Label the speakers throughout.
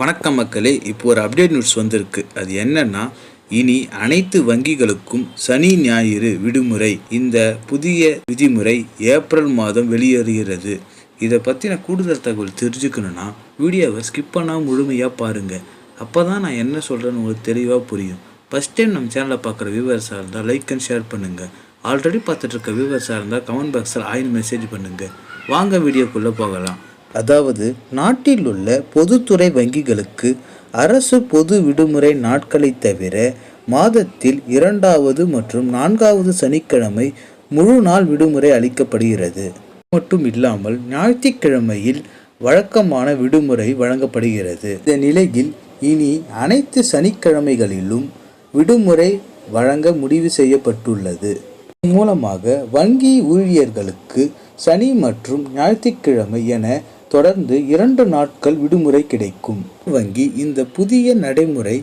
Speaker 1: வணக்கம் மக்களே இப்போ ஒரு அப்டேட் நியூஸ் வந்திருக்கு. அது என்னன்னா இனி அனைத்து வங்கிகளுக்கும் சனி ஞாயிறு விடுமுறை. இந்த புதிய விதிமுறை ஏப்ரல் மாதம் வெளியேறுகிறது. இதை பற்றின கூடுதல் தகவல் தெரிஞ்சுக்கணுன்னா வீடியோவை ஸ்கிப் பண்ணாமல் முழுமையாக பாருங்கள் அப்போ தான் நான் என்ன சொல்கிறேன்னு உங்களுக்கு தெளிவாக புரியும். ஃபஸ்ட் டைம் நம்ம சேனலை பார்க்குற வியூவர்ஸாக இருந்தால் லைக் அண்ட் ஷேர் பண்ணுங்கள் ஆல்ரெடி பார்த்துட்டு இருக்க வியூவர்ஸாக இருந்தால் கமெண்ட் பாக்ஸில் ஆயின் மெசேஜ் பண்ணுங்கள் வாங்க வீடியோக்குள்ளே போகலாம். அதாவது நாட்டில் உள்ள பொதுத்துறை வங்கிகளுக்கு அரசு பொது விடுமுறை நாட்களை தவிர மாதத்தில் இரண்டாவது மற்றும் நான்காவது சனிக்கிழமை முழு நாள் விடுமுறை அளிக்கப்படுகிறது. மட்டும் இல்லாமல் ஞாயிற்றுக்கிழமையில் வழக்கமான விடுமுறை வழங்கப்படுகிறது. இந்த நிலையில் இனி அனைத்து சனிக்கிழமைகளிலும் விடுமுறை வழங்க முடிவு செய்யப்பட்டுள்ளது. இதன் மூலமாக வங்கி ஊழியர்களுக்கு சனி மற்றும் ஞாயிற்றுக்கிழமை என தொடர்ந்து இரண்டு நாட்கள் விடுமுறை கிடைக்கும். வங்கி இந்த புதிய நடைமுறை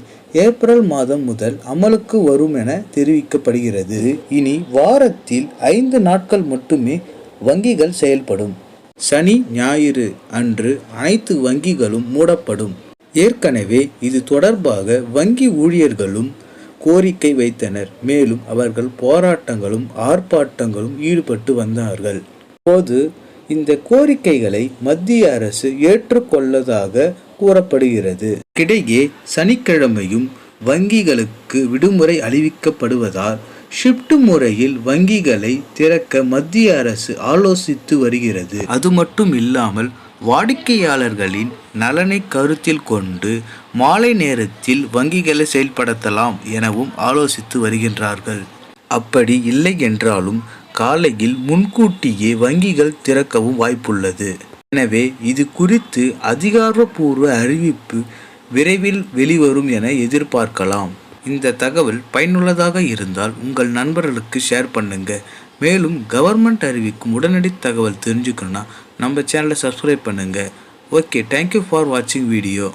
Speaker 1: ஏப்ரல் மாதம் முதல் அமலுக்கு வரும் என தெரிவிக்கப்படுகிறது. இனி வாரத்தில் ஐந்து நாட்கள் மட்டுமே வங்கிகள் செயல்படும். சனி ஞாயிறு அன்று அனைத்து வங்கிகளும் மூடப்படும். ஏற்கனவே இது தொடர்பாக வங்கி ஊழியர்களும் கோரிக்கை வைத்தனர். மேலும் அவர்கள் போராட்டங்களும் ஆர்ப்பாட்டங்களும் ஈடுபட்டு வந்தார்கள். போது இந்த கோரிக்கைகளை மத்திய அரசு ஏற்றுக்கொள்ளதாக கூறப்படுகிறது. கிடையே சனிக்கிழமையும் வங்கிகளுக்கு விடுமுறை அறிவிக்கப்படுவதால் ஷிப்ட் முறையில் வங்கிகளை திறக்க மத்திய அரசு ஆலோசித்து வருகிறது. அது மட்டும் இல்லாமல் வாடிக்கையாளர்களின் நலனை கருத்தில் கொண்டு மாலை நேரத்தில் வங்கிகளை செயல்படுத்தலாம் எனவும் ஆலோசித்து வருகின்றார்கள். அப்படி இல்லை என்றாலும் காலையில் முன்கூட்டியே வங்கிகள் திறக்கவும் வாய்ப்புள்ளது. எனவே இது குறித்து அதிகாரப்பூர்வ அறிவிப்பு விரைவில் வெளிவரும் என எதிர்பார்க்கலாம். இந்த தகவல் பயனுள்ளதாக இருந்தால் உங்கள் நண்பர்களுக்கு ஷேர் பண்ணுங்க. மேலும் கவர்மெண்ட் அறிவிக்கும் உடனடி தகவல் தெரிஞ்சுக்கணுன்னா நம்ம சேனலை சப்ஸ்கிரைப் பண்ணுங்கள் ஓகே தேங்க்யூ ஃபார் வாட்சிங் வீடியோ